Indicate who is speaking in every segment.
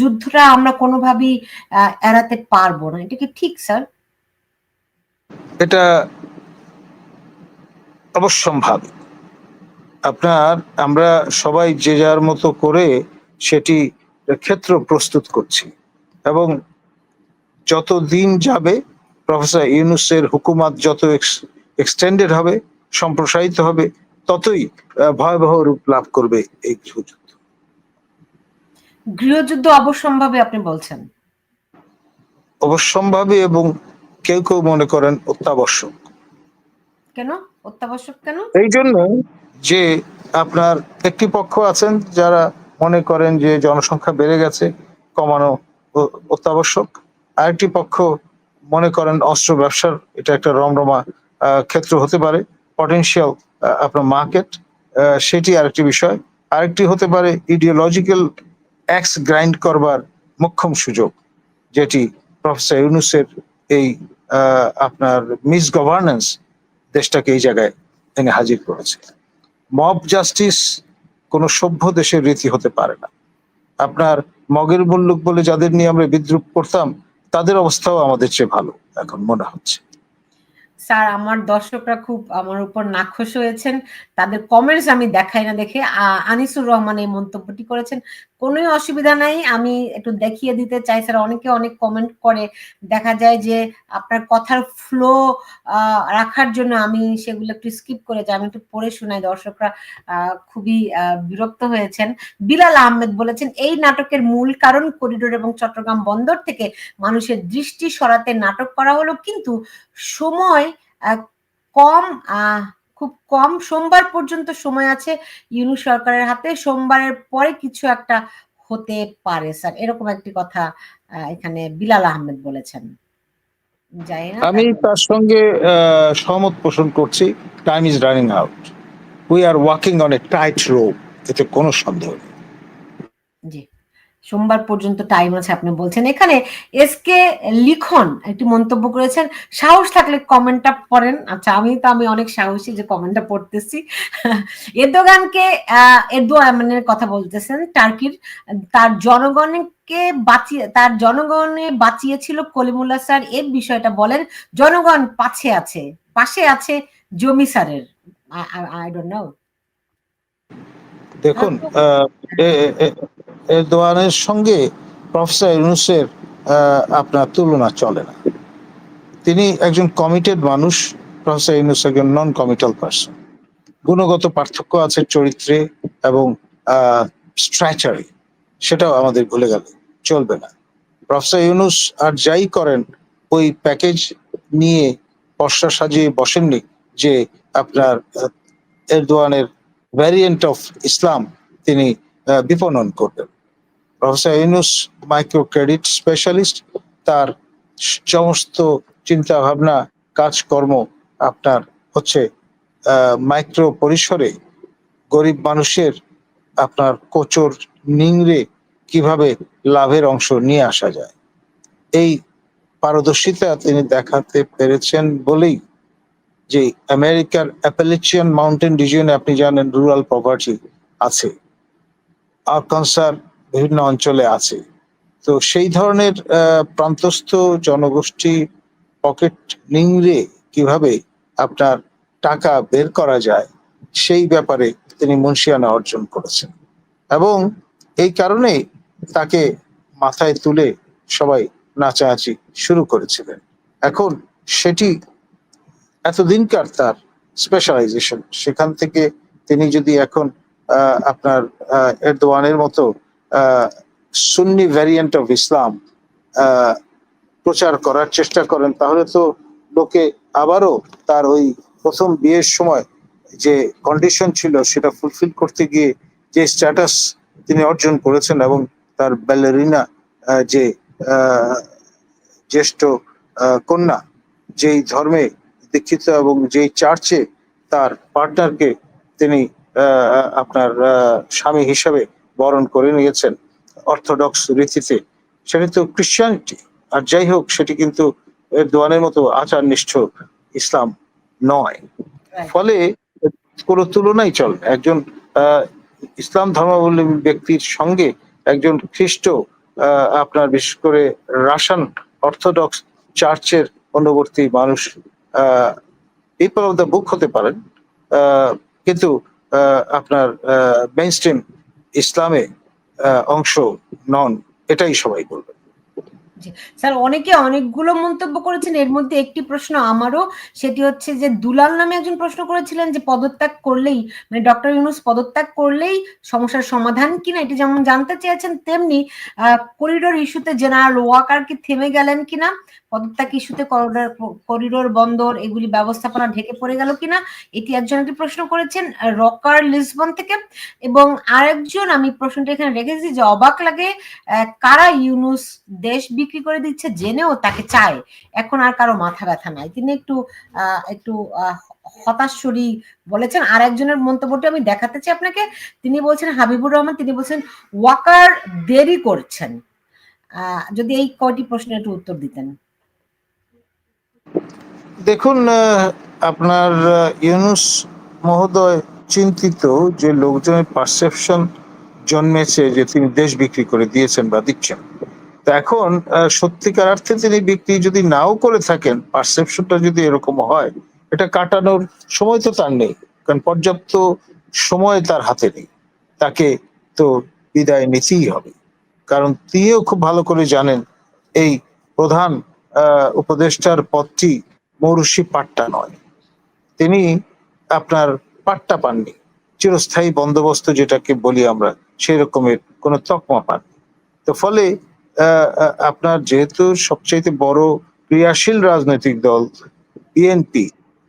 Speaker 1: যুদ্ধটা আমরা কোনোভাবেই এড়াতে পারব না। এটা কি ঠিক, স্যার?
Speaker 2: এটা অবশ্যম্ভাবী। আপনার, আমরা সবাই যে যার মতো করে সেটি ক্ষেত্র প্রস্তুত করছি। এবং যত দিন যাবে, প্রফেসর ইউনুসের হুকুমাত যত এক্সটেন্ডেড হবে, সম্প্রসারিত হবে, ততই ভয়াবহ রূপ লাভ করবে এই গৃহযুদ্ধ
Speaker 1: গৃহযুদ্ধ অবশ্যম্ভাবী আপনি বলছেন।
Speaker 2: অবশ্যম্ভাবী এবং কেউ কেউ মনে করেন অত্যাবশ্যক।
Speaker 1: কেন? অত্যাবশ্যক কেন?
Speaker 2: এই জন্য যে আপনার একটি পক্ষ আছেন যারা মনে করেন যে জনসংখ্যা বেড়ে গেছে কমানো অত্যাবশ্যক। আরেকটি পক্ষ মনে করেন অস্ত্র ব্যবসার এটা একটা রমরমা ক্ষেত্র হতে পারে পটেনশিয়াল আপনার মার্কেট সেটি আরেকটি বিষয়। আরেকটি হতে পারে ইডিওলজিক্যাল অ্যাক্স গ্রাইন্ড করবার মোক্ষম সুযোগ, যেটি প্রফেসর ইউনুসের এই আপনার মিস গভর্নেন্স দেশটাকে এই জায়গায় এনে হাজির করেছে। মব জাস্টিস কোনো সভ্য দেশের রীতি হতে পারে না। আপনার মগের মুল্লুক বলে যাদের নিয়ে আমরা বিদ্রুপ করতাম, তাদের অবস্থাও আমাদের চেয়ে ভালো, এখন মনে হচ্ছে।
Speaker 1: স্যার, আমার দর্শকরা খুব আমার উপর নাখোশ হয়েছেন। তাদের কমেন্টস আমি দেখাই না দেখে। আনিসুর রহমান এই মন্তব্যটি করেছেন। কোনো অসুবিধা নাই, আমি একটু দেখিয়ে দিতে চাই। স্যার, অনেকে অনেক কমেন্ট করে। দেখা যায় যে আপনার কথার ফ্লো রাখার জন্য আমি সেগুলো একটু স্কিপ করে যাই। আমি একটু পড়ে শোনাই। দর্শকরা খুবই বিরক্ত হয়েছেন। বিলাল আহমেদ বলেছেন, এই নাটকের মূল কারণ করিডোর এবং চট্টগ্রাম বন্দর থেকে মানুষের দৃষ্টি সরাতে নাটক করা হলো। কিন্তু সময় কম খুব কম সোমবার পর্যন্ত সময় আছে ইউনু সরকারের হাতে। সোমবারের পরে কিছু একটা হতে পারে স্যার। এরকম একটি কথা এখানে বিলাল আহমেদ বলেছেন।
Speaker 2: আমি তার সঙ্গে সহমত পোষণ করছি। Time is running out we are walking on a tight rope এতে কোনো সন্দেহ নেই।
Speaker 1: জি। সোমবার পর্যন্ত টাইম আছে আপনি বলছেন। এখানে এসকে লিখন একটি মন্তব্য করেছেন সাহস থাকলে কমেন্টটা পড়েন। আচ্ছা আমি তো আমি অনেক সাহসী যে কমেন্টটা পড়তেছি। এরদোগানকে এরদোয়ানের কথা বলতেছেন টার্কির তার জনগণকে বাঁচিয়ে তার জনগণে বাঁচিয়েছিল কলিমুল্লা স্যার এই বিষয়টা বলেন জনগণ পাশে আছে পাশে আছে জমি স্যারের আই ডোন্ট নো
Speaker 2: দেখুন এ- এরদোয়ানের সঙ্গে প্রফেসর ইউনুসের আপনার তুলনা চলে না। তিনি একজন কমিটেড মানুষ প্রফেসর ইউনুস একজন নন কমিটাল পার্সন গুণগত পার্থক্য আছে চরিত্রে এবং স্ট্র্যাচারে সেটাও আমাদের ভুলে গেলে চলবে না। প্রফেসর ইউনুস আর যাই করেন, ওই প্যাকেজ নিয়ে পশরা সাজিয়ে বসেননি যে আপনার এরদোয়ানের ভ্যারিয়েন্ট অফ ইসলাম তিনি বিপণন করবেন। Professor Yunus micro credit specialist তার সমস্ত চিন্তা ভাবনা কাজকর্ম আপনার হচ্ছে মাইক্রো পরিসরে গরিব মানুষের আপনার কোচর নিংড়ে কীভাবে লাভের অংশ নিয়ে আসা যায়। এই পারদর্শিতা তিনি দেখাতে পেরেছেন বলেই যে আমেরিকার অ্যাপালেচিয়ান মাউন্টেন রিজিয়নে আপনি জানেন রুরাল পভার্টি আছে। আর আরকানসার বিভিন্ন অঞ্চলে আছে। তো সেই ধরনের প্রান্তস্থ জনগোষ্ঠী পকেট নিংড়ে কীভাবে আপনার টাকা বের করা যায়, সেই ব্যাপারে তিনি মুন্সিয়ানা অর্জন করেছেন। এবং এই কারণেই তাকে মাথায় তুলে সবাই নাচানাচি শুরু করেছিলেন। এখন সেটি এতদিনকার তার স্পেশালাইজেশন সেখান থেকে তিনি যদি এখন আপনার এরদোয়ানের মতো সুন্নি ভ্যারিয়েন্ট অফ ইসলাম প্রচার করার চেষ্টা করেন, তাহলে তো লোকে আবারও তার ওই প্রথম বিয়ের সময় যে কন্ডিশন ছিল সেটা ফুলফিল করতে গিয়ে যে স্ট্যাটাস তিনি অর্জন করেছেন এবং তার ব্যালেরিনা যে জ্যেষ্ঠ কন্যা, যেই ধর্মে দীক্ষিত এবং যেই চার্চে তার পার্টনারকে তিনি আপনার স্বামী হিসাবে বরণ করে নিয়েছেন অর্থোডক্স রীতিতে। সেটা তো ক্রিশ্চিয়ানিটি আর যাই হোক সেটি কিন্তু দোয়ানের মতো আচার নিষ্ঠ ইসলাম নয়। ফলে কোনো তুলনাই চল। একজন ইসলাম ধর্মাবলম্বী ব্যক্তির সঙ্গে একজন খ্রিস্ট আহ, আপনার বিশেষ করে রাশান অর্থোডক্স চার্চের অনুবর্তী মানুষ পিপল অফ দ্য বুক হতে পারেন। আহ, কিন্তু আহ, আপনার মেইন স্ট্রিম ইসলামে অংশ নন, এটাই সবাই বলবে।
Speaker 1: স্যার, অনেকে অনেকগুলো মন্তব্য করেছেন, এর মধ্যে একটি প্রশ্ন আমারও, সেটি হচ্ছে যে দুলাল নামে একজন প্রশ্ন করেছিলেন যে পদত্যাগ করলেই মানে ডক্টর ইউনুস পদত্যাগ করলেই সমস্যার সমাধান কিনা, এটি যেমন জানতে চেয়েছেন, তেমনি করিডোর ইস্যুতে জেনারেল ওয়াকার কি থেমে গেলেন কিনা পদত্যাগ ইস্যুতে করিডোর করিডোর বন্দর এগুলি ব্যবস্থাপনা ঢেকে পড়ে গেল কিনা এটি একজন একটি প্রশ্ন করেছেন রকার লিসবন থেকে। এবং আরেকজন আমি প্রশ্নটা এখানে রেখেছি যে অবাক লাগে কারা ইউনুস দেশ বিক্রি করে দিচ্ছে জেনেও তাকে চায়। এখন আর কারও মাথা ব্যথা নাই। তিনি একটু একটু আহ, হতাশরী বলেছেন। আর একজনের মন্তব্যটি আমি দেখাতে চাই আপনাকে। তিনি বলছেন হাবিবুর রহমান তিনি বলছেন ওয়াকার দেরি করছেন। যদি এই কয়টি প্রশ্নের একটু উত্তর দিতেন।
Speaker 2: দেখুন আপনার ইউনুস মহোদয় চিন্তিত যে লোকজনের পারসেপশন জন্মেছে যে তিনি দেশ বিক্রি করে দিয়েছেন বা দিচ্ছেন। এখন সত্যিকার অর্থে তিনি বিক্রি যদি নাও করে থাকেন পারসেপশনটা যদি এরকম হয়, এটা কাটানোর সময় তো তার নেই, কারণ পর্যাপ্ত সময় তার হাতে নেই। তাকে তো বিদায় নিতেই হবে। কারণ তিনিও খুব ভালো করে জানেন, এই প্রধান উপদেষ্টার পদটি মৌরুষি পাট্টা নয়। তিনি আপনার পাট্টা পাননি। চিরস্থায়ী বন্দোবস্ত যেটাকে বলি আমরা সেই রকমের কোনো তকমা পাননি। তো ফলে আপনার যেহেতু সবচাইতে বড় ক্রিয়াশীল রাজনৈতিক দল, বিএনপি,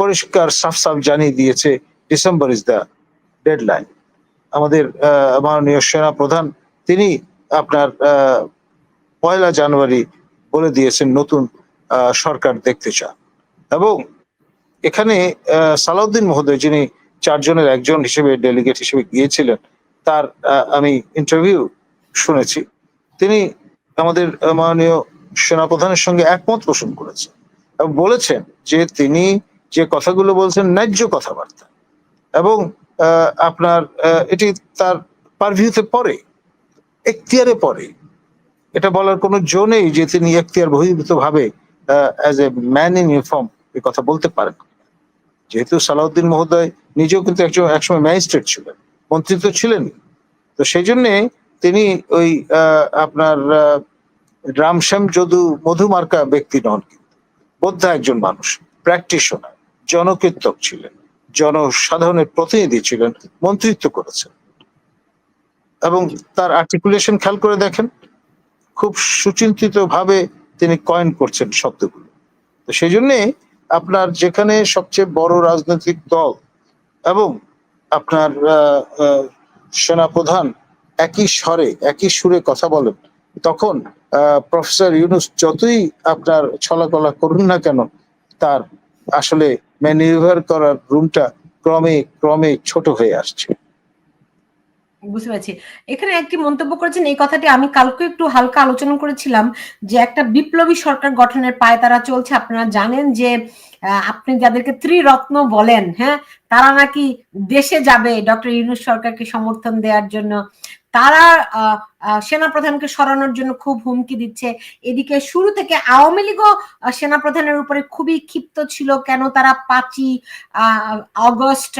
Speaker 2: পরিষ্কার সাফ সাফ জানিয়ে দিয়েছে, ডিসেম্বর ইজ দ্য ডেডলাইন। আমাদের মাননীয় সেনা প্রধান তিনি আপনার পয়লা জানুয়ারি বলে দিয়েছেন নতুন সরকার দেখতে চান। এবং এখানে সালাউদ্দিন মহোদয় যিনি চারজনের একজন হিসেবে ডেলিগেট হিসেবে গিয়েছিলেন, তার আমি ইন্টারভিউ শুনেছি। তিনি আমাদের মাননীয় সেনাপ্রধানের সঙ্গে একমত পোষণ করেছেন এবং বলেছেন যে তিনি যে কথাগুলো বলছেন ন্যায্য কথাবার্তা। এবং আপনার এটি তার পারভিউতে পরে এখতিয়ারে পড়ে। এটা বলার কোনো জো নেই যে তিনি এখতিয়ার বহির্ভূত ভাবে as a man in uniform এই কথা বলতে পারেন। যেহেতু সালাউদ্দিন মহোদয় নিজেও কিন্তু একজন, একসময় ম্যাজিস্ট্রেট ছিলেন, মন্ত্রী তো ছিলেন। তো সেই জন্যে তিনি ওই আপনার রামশ্যাম যদু মধুমার্কা ব্যক্তি নন কিন্তু। বোদ্ধা একজন মানুষ, প্র্যাকটিশনার, জনকীর্তক ছিলেন, জনসাধারণের প্রতিনিধি ছিলেন, মন্ত্রিত্ব করেছেন। এবং তার আর্টিকুলেশন খেয়াল করে দেখেন খুব সুচিন্তিত ভাবে তিনি কয়েন করছেন শব্দগুলো। তো সেই জন্যে আপনার যেখানে সবচেয়ে বড় রাজনৈতিক দল এবং আপনার সেনাপ্রধান একই স্বরে, একই সুরে কথা বলেন, তখন প্রফেসর ইউনুস যতই আপনার ছলাকলা করুন না কেন, তার আসলে ম্যানিউভার করার রুমটা ক্রমে ক্রমে ছোট হয়ে আসছে।
Speaker 1: বুঝতে পারছি। এখানে একটি মন্তব্য করেছেন, এই কথাটি আমি কালকে একটু হালকা আলোচনা করেছিলাম যে একটা বিপ্লবী সরকার গঠনের পায় তারা চলছে। আপনারা জানেন যে আপনি যাদেরকে ত্রিরত্ন বলেন হ্যাঁ তারা নাকি দেশে যাবে। ডক্টর ইউনুস সরকারকে সমর্থন দেওয়ার জন্য তারা সেনাপ্রধানকে সরানোর জন্য খুব হুমকি দিচ্ছে। এদিকে শুরু থেকে আওয়ামী লীগও সেনাপ্রধানের উপরে খুবই ক্ষিপ্ত ছিল। কেন তারা পাঁচই অগস্ট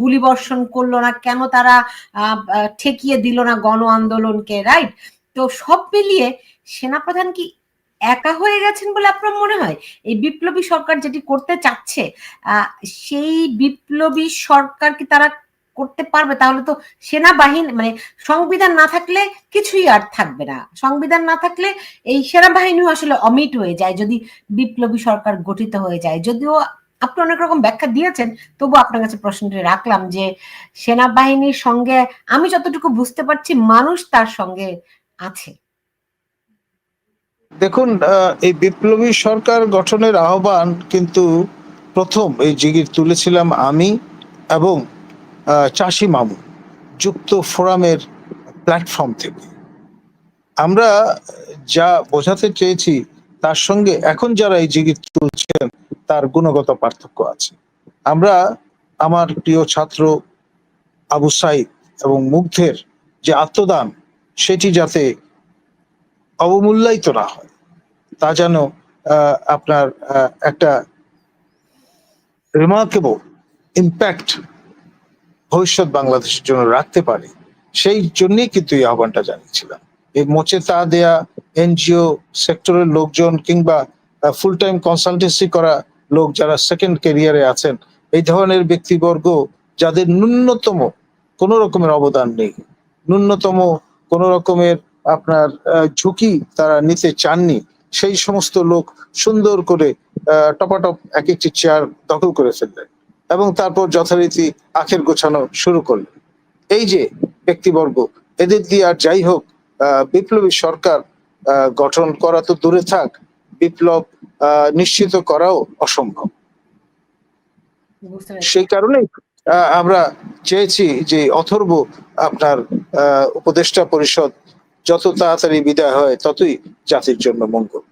Speaker 1: গুলিবর্ষণ করল না? কেন তারা ঠেকিয়ে দিল না গণ আন্দোলনকে রাইট তো সব মিলিয়ে সেনাপ্রধান কি একা হয়ে গেছেন বলে আপনার মনে হয়? এই বিপ্লবী সরকার যেটি করতে চাচ্ছে সেই বিপ্লবী সরকার কি তারা করতে পারবে, তাহলে তো সেনাবাহিনী মানে সংবিধান না থাকলে কিছুই আর থাকবে না। সংবিধান না থাকলে এই সেনাবাহিনীও আসলে অমিট হয়ে যায়, যদি বিপ্লবী সরকার গঠিত হয়ে যায়। যদিও আপনি অনেক রকম ব্যাখ্যা দিয়েছেন, তবু আপনার কাছে প্রশ্নটি রাখলাম যে সেনাবাহিনীর সঙ্গে আমি যতটুকু বুঝতে পারছি, মানুষ তার সঙ্গে আছে।
Speaker 2: দেখুন এই বিপ্লবী সরকার গঠনের আহ্বান কিন্তু প্রথম এই জিগির তুলেছিলাম আমি এবং চাষি মামু যুক্ত ফোরামের প্ল্যাটফর্ম থেকে। আমরা যা বোঝাতে চেয়েছি, তার সঙ্গে এখন যারা এই জিগির তুলছেন তার গুণগত পার্থক্য আছে। আমরা আমার প্রিয় ছাত্র আবু সাইদ এবং মুগ্ধের যে আত্মদান, সেটি যাতে অবমূল্যায়িত না হয়, তা যেন আপনার একটা রিমার্কেবল ইম্প্যাক্ট ভবিষ্যৎ বাংলাদেশের জন্য রাখতে পারে, সেই জন্যই কিন্তু এই আহ্বানটা জানিয়েছিলাম। এই মোচে তা দেয়া, এনজিও সেক্টরের লোকজন কিংবা ফুল টাইম কনসালটেন্সি করা লোক যারা সেকেন্ড ক্যারিয়ারে আছেন, এই ধরনের ব্যক্তিবর্গ যাদের ন্যূনতম কোন রকমের অবদান নেই, ন্যূনতম কোন রকমের আপনার ঝুঁকি তারা নিতে চাননি, সেই সমস্ত লোক সুন্দর করে টপাটপ এক একটি চেয়ার দখল করে ফেললেন। এবং তারপর যথারীতি আখের গোছানো শুরু করলেন এই যে ব্যক্তিবর্গ এদের দিয়ে আর যাই হোক আহ, বিপ্লবী সরকার আহ, গঠন করা তো দূরে থাক বিপ্লব আহ, নিশ্চিত করাও অসম্ভব। সেই কারণেই আহ, আমরা চেয়েছি যে অথর্ব আপনার আহ, উপদেষ্টা পরিষদ যত তাড়াতাড়ি বিদায় হয় ততই জাতির জন্য মঙ্গল।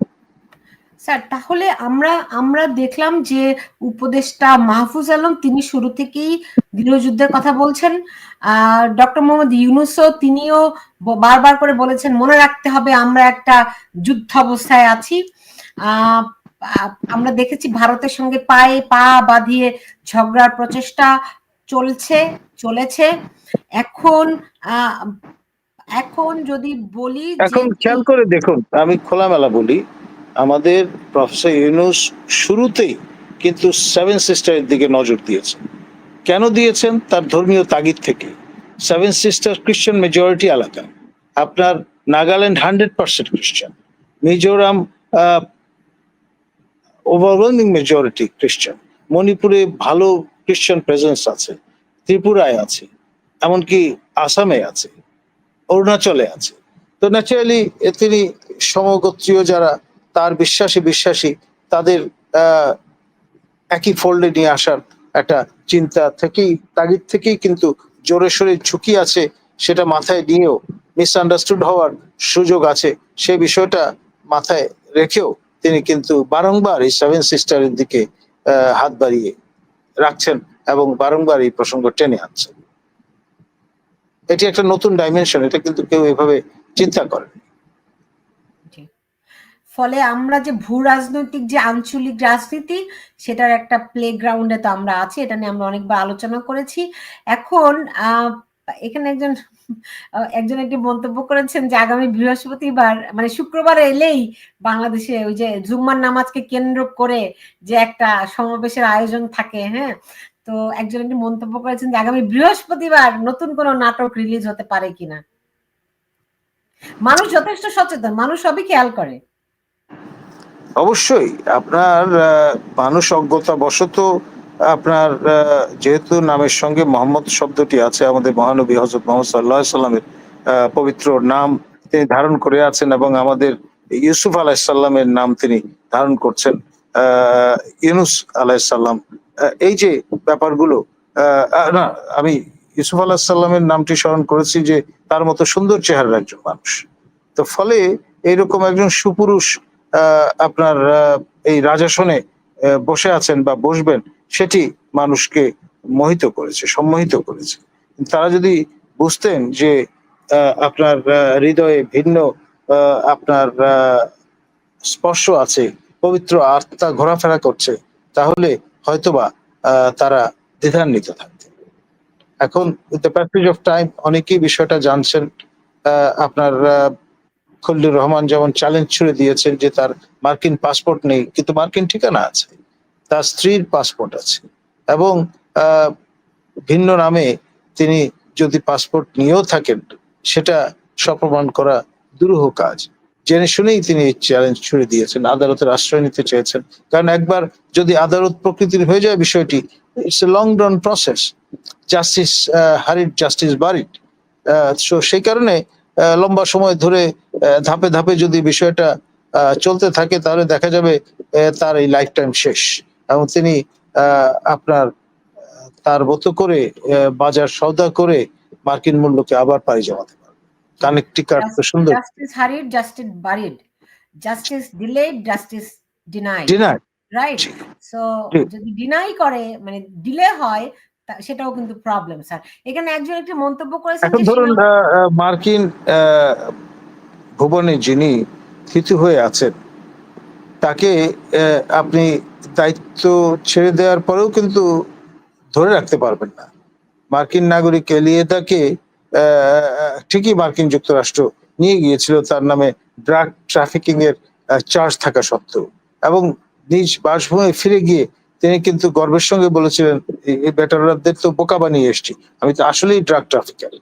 Speaker 1: স্যার, তাহলে আমরা আমরা দেখলাম যে উপদেষ্টা মাহফুজ আলম তিনি শুরু থেকেই গৃহযুদ্ধের কথা বলছেন। ডক্টর মোহাম্মদ ইউনুসও তিনিও বারবার করে বলেছেন, মনে রাখতে হবে আমরা একটা যুদ্ধ অবস্থায় আছি। আমরা দেখেছি ভারতের সঙ্গে পায়ে পা বাঁধিয়ে ঝগড়ার প্রচেষ্টা চলছে, চলেছে। এখন এখন যদি বলি
Speaker 2: এখন খেয়াল করে দেখুন, আমি খোলামেলা বলি আমাদের প্রফেসর ইউনুস শুরুতেই কিন্তু সেভেন সিস্টারের দিকে নজর দিয়েছেন। কেন দিয়েছেন? তার ধর্মীয় তাগিদ থেকে। সেভেন সিস্টার খ্রিস্টান মেজরিটি এলাকা। আপনার নাগাল্যান্ড হান্ড্রেড পার্সেন্ট খ্রিস্টান মিজোরাম ওভারওয়েলমিং মেজরিটি খ্রিস্টান মণিপুরে ভালো খ্রিস্টান প্রেজেন্স আছে। ত্রিপুরায় আছে। এমনকি আসামে আছে। অরুণাচলে আছে। তো ন্যাচারালি তিনি সমগোত্রীয় যারা তার বিশ্বাসী বিশ্বাসী তাদের একই ফোল্ডে নিয়ে আসার একটা চিন্তা থেকেই, তাগিদ থেকেই কিন্তু জোরে সোরে ঝুঁকি আছে সেটা মাথায় নিয়েও মিসআন্ডারস্টুড হওয়ার সুযোগ আছে। সেই বিষয়টা মাথায় রেখেও তিনি কিন্তু বারংবার এই সেভেন সিস্টারের দিকে হাত বাড়িয়ে রাখছেন এবং বারংবার এই প্রসঙ্গ টেনে আনছেন। এটি একটা নতুন ডাইমেনশন এটা কিন্তু কেউ এভাবে চিন্তা করে
Speaker 1: ফলে আমরা যে ভূ রাজনৈতিক যে আঞ্চলিক রাজনীতি, সেটার একটা প্লে গ্রাউন্ডে তো আমরা আছি, এটা নিয়ে আমরা অনেকবার আলোচনা করেছি। এখন এখানে একজন একজন একটি মন্তব্য করেছেন যে আগামী বৃহস্পতিবার মানে শুক্রবার এলেই বাংলাদেশে ওই যে জুম্মার নামাজকে কেন্দ্র করে যে একটা সমাবেশের আয়োজন থাকে হ্যাঁ? তো একজন একটি মন্তব্য করেছেন যে আগামী বৃহস্পতিবার নতুন কোনো নাটক রিলিজ হতে পারে কিনা? মানুষ যথেষ্ট সচেতন, মানুষ সবই খেয়াল করে।
Speaker 2: অবশ্যই, আপনার মানুষ অজ্ঞতা বশত আপনার যেহেতু নামের সঙ্গে মোহাম্মদ শব্দটি আছে, আমাদের মহানবী হজরত মোহাম্মদ সাল্লাহ সাল্লামের পবিত্র নাম তিনি ধারণ করে আছেন এবং আমাদের ইউসুফ আলাহিসাল্লামের নাম তিনি ধারণ করছেন ইউনুস আলাহিসাল্লাম এই যে ব্যাপারগুলো না, আমি ইউসুফ আলাহিসাল্লামের নামটি স্মরণ করেছি যে তার মতো সুন্দর চেহারার একজন মানুষ। তো ফলে এইরকম একজন সুপুরুষ আপনার এই রাজাসনে বসে আছেন বা বসবেন, সেটি মানুষকে মোহিত করেছে, সম্মোহিত করেছে। তারা যদি বুঝতেন যে আপনার হৃদয়ে ভিন্ন আপনার স্পর্শ আছে, পবিত্র আত্মা ঘোরাফেরা করছে, তাহলে হয়তোবা তারা দ্বিধান্বিত থাকতেন। এখন দ্য প্যাসেজ অফ টাইম অনেকেই বিষয়টা জানছেন আপনার খলিলুর রহমান যেমন চ্যালেঞ্জ ছুড়ে দিয়েছেন যে তার মার্কিন পাসপোর্ট নেই, কিন্তু মার্কিন ঠিকানা আছে, তার স্ত্রীর পাসপোর্ট আছে এবং ভিন্ন নামে তিনি যদি পাসপোর্ট নিয়েও থাকেন, সেটা সপ্রমাণ করা দুরূহ কাজ। জেনে শুনেই তিনি চ্যালেঞ্জ ছুড়ে দিয়েছেন, আদালতের আশ্রয় নিতে চেয়েছেন। কারণ একবার যদি আদালত প্রকৃতির হয়ে যায় বিষয়টি it's a long run process justice hurried justice buried সেই কারণে লম্বা সময় ধরে ধাপে ধাপে যদি বিষয়টা চলতে থাকে তাহলে দেখা যাবে তার এই লাইফ টাইম শেষ। এবং তিনি আপনার তার মতো করে বাজার সওদা করে মার্কিন মূল্যকে আবার পাড়ি জমাতে পারবে। কানেকটিকার তো সুন্দর।
Speaker 1: Justice hurried justice buried justice delayed justice denied
Speaker 2: dinner
Speaker 1: right so যদি ডিনাই করে মানে ডিলে হয় সেটাও কিন্তু প্রবলেম স্যার এখানে একজন একটি মন্তব্য করেছেন
Speaker 2: ধরুন মার্কিন ভুবনে যিনি থিতু হয়ে আছেন তাকে আপনি দায়িত্ব ছেড়ে দেওয়ার পরেও কিন্তু ধরে রাখতে পারবেন না। মার্কিন নাগরিক এলিয়েদাকে ঠিকই মার্কিন যুক্তরাষ্ট্র নিয়ে গিয়েছিল তার নামে ড্রাগ ট্রাফিকিং এর চার্জ থাকা সত্ত্বেও। এবং নিজ বাসভূমে ফিরে গিয়ে তিনি কিন্তু গর্বের সঙ্গে বলেছিলেন এই বেটারদের তো বোকা বানিয়ে এসছি। আমি তো আসলেই ড্রাগ ট্রাফিকার